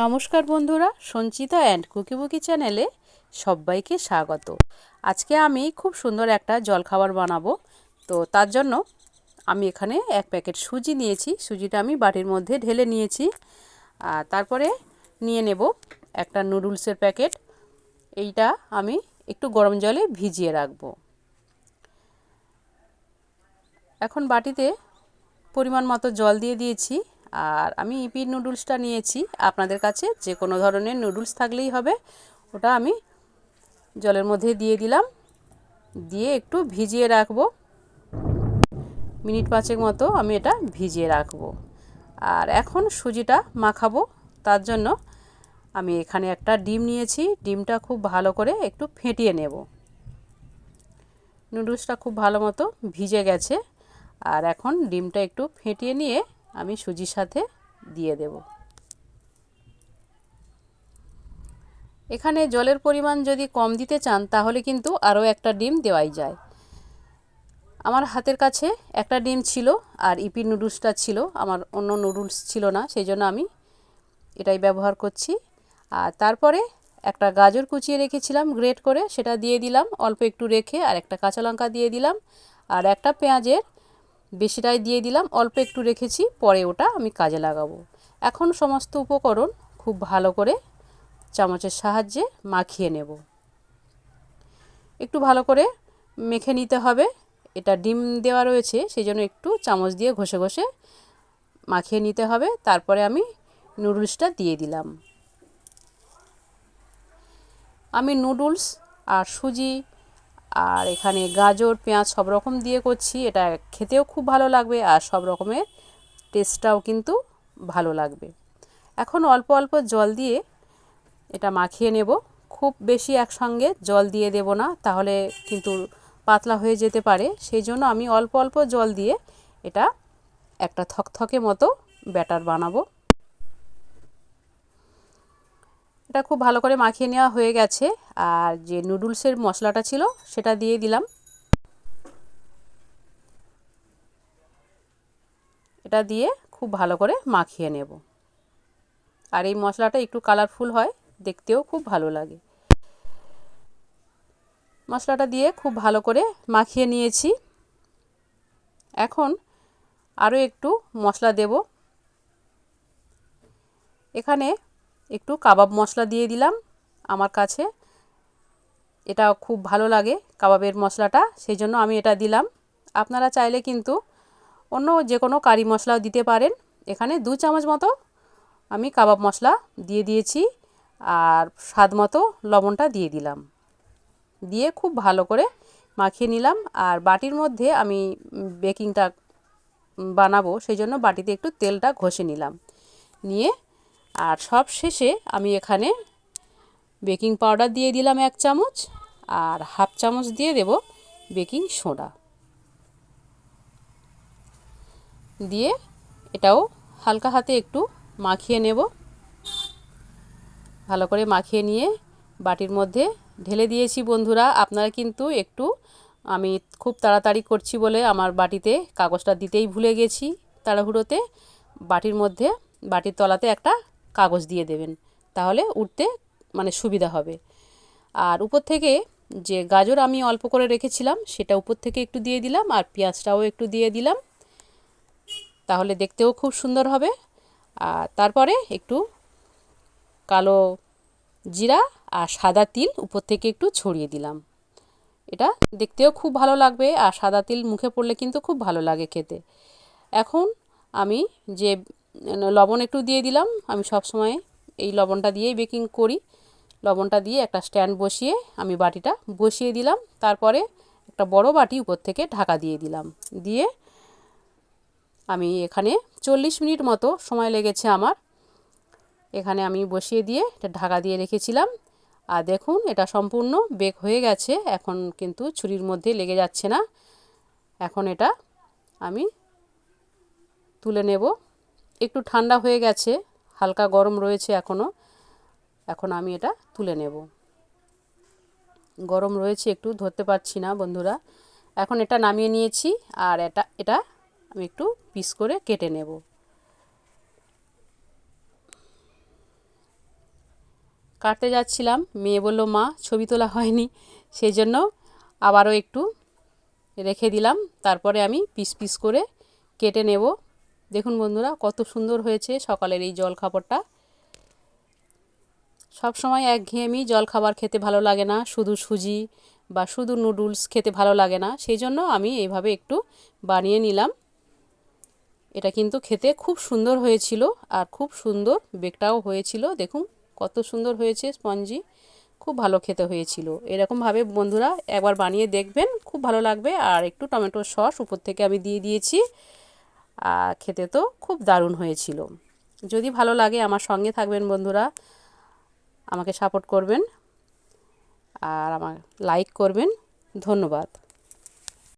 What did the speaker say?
নমস্কার বন্ধুরা, সঞ্চিতা অ্যান্ড কুকিবুকি চ্যানেলে সবাইকে স্বাগত। আজকে আমি খুব সুন্দর একটা জলখাবার বানাবো। তো তার জন্য আমি এখানে এক প্যাকেট সুজি নিয়েছি। সুজিটা আমি বাটির মধ্যে ঢেলে নিয়েছি। আর তারপরে নিয়ে নেব একটা নুডলসের প্যাকেট। এইটা আমি একটু গরম জলে ভিজিয়ে রাখব। এখন বাটিতে পরিমাণ মতো জল দিয়ে দিয়েছি। আর আমি ইপি নুডলসটা নিয়েছি আপনাদের কাছে, যে কোনো ধরনের নুডলস থাকলেই হবে। ওটা আমি জলের মধ্যে দিয়ে দিলাম। দিয়ে একটু ভিজিয়ে রাখব। মিনিট পাঁচেক মতো আমি এটা ভিজিয়ে রাখব। আর এখন সুজিটা মাখাবো। তার জন্য আমি এখানে একটা ডিম নিয়েছি। ডিমটা খুব ভালো করে একটু ফেটিয়ে নেব। নুডলসটা খুব ভালো মতো ভিজে গেছে। আর এখন ডিমটা একটু ফেটিয়ে নিয়ে আমি সুজির সাথে দিয়ে দেব। এখানে জলের পরিমাণ যদি কম দিতে চান, তাহলে কিন্তু আরও একটা ডিম দেওয়াই যায়। আমার হাতের কাছে একটা ডিম ছিল আর ইপি নুডলসটা ছিল। আমার অন্য নুডলস ছিল না সেই জন্য আমি এটাই ব্যবহার করছি। আর তারপরে একটা গাজর কুচিয়ে রেখেছিলাম, গ্রেট করে। সেটা দিয়ে দিলাম, অল্প একটু রেখে আর একটা কাঁচা লঙ্কা দিয়ে দিলাম। আর একটা পেঁয়াজের বেশিটাই দিয়ে দিলাম, অল্প একটু রেখেছি, পরে ওটা আমি কাজে লাগাবো। এখন সমস্ত উপকরণ খুব ভালো করে চামচের সাহায্যে মাখিয়ে নেব। একটু ভালো করে মেখে নিতে হবে, এটা ডিম দেওয়া রয়েছে সেই জন্য একটু চামচ দিয়ে ঘষে ঘষে মাখিয়ে নিতে হবে, তারপরে আমি নুডলসটা দিয়ে দিলাম। আমি নুডলস আর সুজি আর এখানে গাজর, পেঁয়াজ সব রকম দিয়ে করছি। এটা খেতেও খুব ভালো লাগবে আর সব রকমের টেস্টটাও কিন্তু ভালো লাগবে। এখন অল্প অল্প জল দিয়ে এটা মাখিয়ে নেব। খুব বেশি একসঙ্গে জল দিয়ে দেব না, তাহলে কিন্তু পাতলা হয়ে যেতে পারে। সেই জন্য আমি অল্প অল্প জল দিয়ে এটা একটা থকথকে মতো ব্যাটার বানাবো। এটা খুব ভালো করে মাখিয়ে নেওয়া হয়ে গেছে। আর যে নুডলসের মশলাটা ছিল, সেটা দিয়ে দিলাম। এটা দিয়ে খুব ভালো করে মাখিয়ে নেব। আর এই মশলাটা একটু কালারফুল হয়, দেখতেও খুব ভালো লাগে। মশলাটা দিয়ে খুব ভালো করে মাখিয়ে নিয়েছি। এখন আরও একটু মশলা দেব। এখানে একটু কাবাব মশলা দিয়ে দিলাম আমার কাছে। এটা খুব ভালো লাগে কাবাবের মশলাটা সেই জন্য আমি এটা দিলাম। আপনারা চাইলে কিন্তু অন্য যে কোনো কারি মশলাও দিতে পারেন। এখানে দু চামচ মতো আমি কাবাব মশলা দিয়ে দিয়েছি আর স্বাদ মতো লবণটা দিয়ে দিলাম। দিয়ে খুব ভালো করে মাখিয়ে নিলাম আর বাটির মধ্যে আমি বেকিংটা বানাবো সেই জন্য বাটিতে একটু তেলটা ঘষে নিলাম। নিয়ে আর সব শেষে আমি এখানে বেকিং পাউডার দিয়ে দিলাম এক চামচ আর হাফ চামচ দিয়ে দেব বেকিং সোডা। দিয়ে এটাও হালকা হাতে একটু মাখিয়ে নেব। ভালো করে মাখিয়ে নিয়ে বাটির মধ্যে ঢেলে দিয়েছি বন্ধুরা। আপনারা কিন্তু একটু আমি খুব তাড়াতাড়ি করছি বলে আমার বাটিতে কাগজটা দিতেই ভুলে গেছি তাড়াহুড়োতে। বাটির মধ্যে, বাটির তলাতে একটা কাগজ দিয়ে দেবেন, তাহলে উঠতে মানে সুবিধা হবে। আর উপর থেকে যে গাজর আমি অল্প করে রেখেছিলাম, সেটা উপর থেকে একটু দিয়ে দিলাম, আর পেঁয়াজটাও একটু দিয়ে দিলাম। তাহলে দেখতেও খুব সুন্দর হবে। আর তারপরে একটু কালো জিরা আর সাদা তিল উপর থেকে একটু ছড়িয়ে দিলাম। এটা দেখতেও খুব ভালো লাগবে, আর সাদা তিল মুখে পড়লে কিন্তু খুব ভালো লাগে খেতে। এখন আমি যে লবণ একটু দিয়ে দিলাম। আমি সব সময় এই লবণটা দিয়েই বেকিং করি। লবণটা দিয়ে একটা স্ট্যান্ড বসিয়ে আমি বাটিটা বসিয়ে দিলাম। তারপরে একটা বড় বাটি উপর থেকে ঢাকা দিয়ে দিলাম। দিয়ে আমি এখানে চল্লিশ মিনিট মতো সময় লেগেছে আমার। এখানে আমি বসিয়ে দিয়ে এটা ঢাকা দিয়ে রেখেছিলাম। আর দেখুন, এটা সম্পূর্ণ বেক হয়ে গেছে। এখন কিন্তু ছুরির মধ্যে লেগে যাচ্ছে না। এখন এটা আমি তুলে নেব। একটু ঠান্ডা হয়ে গেছে, হালকা গরম রয়েছে এখনও এখন আমি এটা তুলে নেব। গরম রয়েছে একটু, ধরতে পারছি না বন্ধুরা। এখন এটা নামিয়ে নিয়েছি আর এটা এটা আমি একটু পিস করে কেটে নেব। কাটতে যাচ্ছিলাম, মেয়ে বলল, মা, ছবি তোলা হয়নি। সেই জন্য আবারও একটু রেখে দিলাম, তারপরে আমি পিস পিস করে কেটে নেব। দেখুন বন্ধুরা, কত সুন্দর হয়েছে সকালের এই জল খাবারটা। সব সময় একঘেয়েমি জল খাবার খেতে ভালো লাগে না, শুধু সুজি বা শুধু নুডলস খেতে ভালো লাগে না, সেই জন্য আমি এইভাবে একটু বানিয়ে নিলাম। এটা কিন্তু খেতে খুব সুন্দর হয়েছিল আর খুব সুন্দর বেকটাও হয়েছিল। দেখুন কত সুন্দর হয়েছে স্পঞ্জি, খুব ভালো খেতে হয়েছিল। এরকমভাবে বন্ধুরা একবার বানিয়ে দেখবেন, খুব ভালো লাগবে। আর একটু টমেটো সস উপর থেকে আমি দিয়ে দিয়েছি। খেতে তো খুব দারুণ হয়েছিল। যদি ভালো লাগে আমার সঙ্গে থাকবেন বন্ধুরা, আমাকে সাপোর্ট করবেন আর আমার লাইক করবেন। ধন্যবাদ।